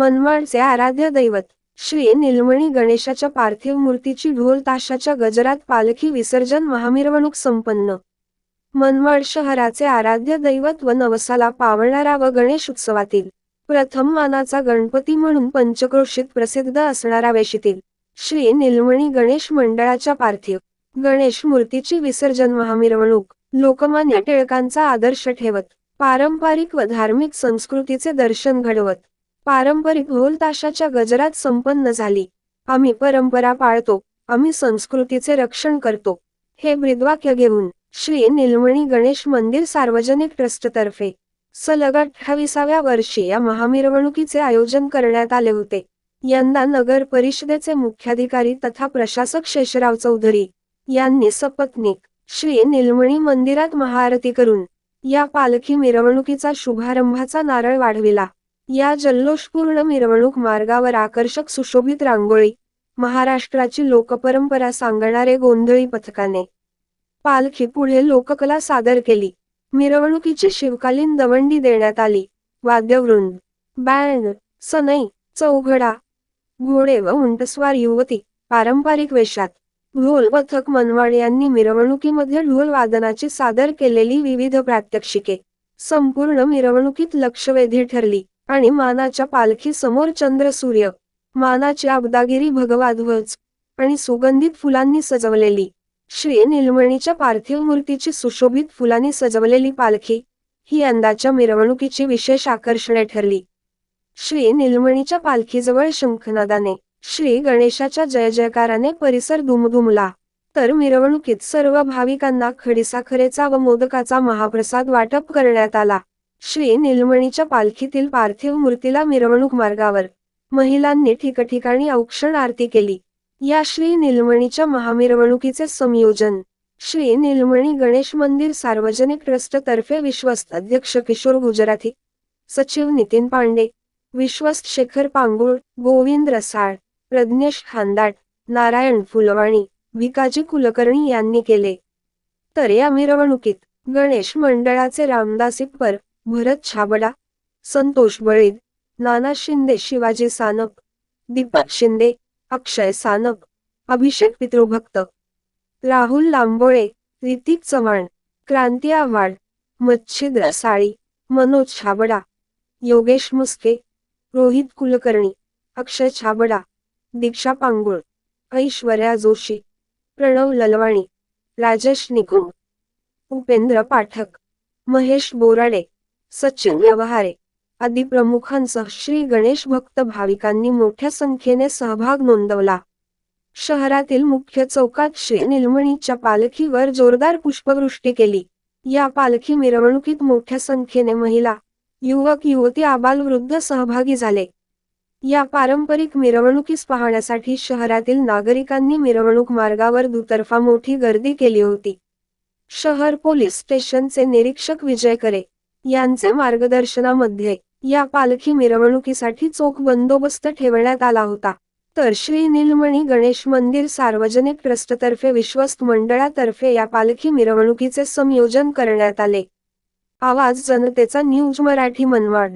मनमाडचे आराध्य दैवत श्री निलमणी गणेशाच्या पार्थिव मूर्तीची ढोल ताशाच्या गजरात पालखी विसर्जन महामिरवणूक संपन्न. मनमाड शहराचे आराध्य दैवत व नवसाला पावणारा व गणेश उत्सवातील प्रथम मानाचा गणपती म्हणून पंचक्रोशीत प्रसिद्ध असणारा वेशीतील श्री निलमणी गणेश मंडळाच्या पार्थिव गणेश मूर्तीची विसर्जन महामिरवणूक लोकमान्य टिळकांचा आदर्श ठेवत पारंपरिक व धार्मिक संस्कृतीचे दर्शन घडवत. पारंपरिक ढोलताशाच्या गजरात संपन्न झाली. आम्ही परंपरा पाळतो आम्ही संस्कृतीचे रक्षण करतो. हे ब्रीदवाक्य घेऊन श्री निलमणी गणेश मंदिर सार्वजनिक ट्रस्टतर्फे सलग अठ्ठावीसाव्या वर्षी या महामिरवणुकीचे आयोजन करण्यात आले होते. यंदा नगर परिषदेचे मुख्याधिकारी तथा प्रशासक शेषराव चौधरी यांनी सपत्नीक श्री निलमणी मंदिरात महाआरती करून या पालखी मिरवणुकीचा शुभारंभाचा नारळ वाढविला. या जल्लोषपूर्ण मिरवणूक मार्गावर आकर्षक सुशोभित रांगोळी महाराष्ट्राची लोकपरंपरा सांगणारे गोंधळी पथकाने. पालखी पुढे लोककला सादर केली. मिरवणुकीची शिवकालीन दवंडी देण्यात आली. वाद्यवृंद बँड सनई चौघडा घोडे व उंटस्वार युवती पारंपरिक वेशात ढोल पथक मनवाड यांनी मिरवणुकीमध्ये ढोल वादनाची सादर केलेली विविध प्रात्यक्षिके. संपूर्ण मिरवणुकीत लक्षवेधी ठरली. आणि मानाच्या पालखी समोर चंद्र सूर्य. मानाची अब्दागिरी भगवा ध्वज आणि सुगंधित फुलांनी सजवलेली. श्री निलमणीच्या पार्थिव मूर्तीची सुशोभित फुलांनी सजवलेली पालखी ही यंदाच्या मिरवणुकीची विशेष आकर्षणे ठरली. श्री निलमणीच्या पालखीजवळ शंखनादाने श्री गणेशाच्या जय जयकाराने परिसर दुमदुमला. तर मिरवणुकीत सर्व भाविकांना खडीसाखरेचा व मोदकाचा महाप्रसाद वाटप करण्यात आला. श्री निलमणीच्या पालखीतील पार्थिव मूर्तीला मिरवणूक मार्गावर महिलांनी ठिकठिकाणी औक्षण आरती केली. या श्री निलमणीच्या महामिरवणुकीचे संयोजन श्री निलमणी गणेश मंदिर सार्वजनिक ट्रस्ट तर्फे विश्वस्त अध्यक्ष किशोर गुजराती सचिव नितीन पांडे विश्वस्त शेखर पांगुळ गोविंद रसाळ प्रज्ञेश खांदाट नारायण फुलवाणी भिकाजी कुलकर्णी यांनी केले. तर या मिरवणुकीत गणेश मंडळाचे रामदासी पर भरत छाबडा संतोष बळीद नाना शिंदे शिवाजी सानप दीपक शिंदे अक्षय सानप अभिषेक पितृभक्त राहुल लांबोळे ऋतिक चव्हाण क्रांती आव्हाड मच्छिद साळी मनोज छाबडा योगेश मुस्के रोहित कुलकर्णी अक्षय छाबडा दीक्षा पांगुळ ऐश्वर्या जोशी प्रणव ललवाणी राजेश निकुंग उपेंद्र पाठक महेश बोराडे सचिन व्यवहारे. आदी प्रमुखांसह श्री गणेश भक्त भाविकांनी मोठ्या संख्येने सहभाग नोंदवला. शहरातील मुख्य चौकात श्री निलमणीच्या पालखीवर जोरदार पुष्पवृष्टी केली. या पालखी मिरवणुकीत मोठ्या संख्येने महिला युवक युवती आबालवृद्ध सहभागी झाले. या पारंपरिक मिरवणुकीस पाहण्यासाठी शहरातील नागरिकांनी मिरवणूक मार्गावर दुतर्फा मोठी गर्दी केली होती. शहर पोलीस स्टेशनचे निरीक्षक विजय करे यांचे मार्गदर्शनामध्ये या पालखी मिरवणुकीसाठी चोख बंदोबस्त ठेवण्यात आला होता. तर श्री निलमणी गणेश मंदिर सार्वजनिक ट्रस्टतर्फे विश्वस्त मंडळातर्फे या पालखी मिरवणुकीचे संयोजन करण्यात आले. आवाज जनतेचा न्यूज मराठी मनवाड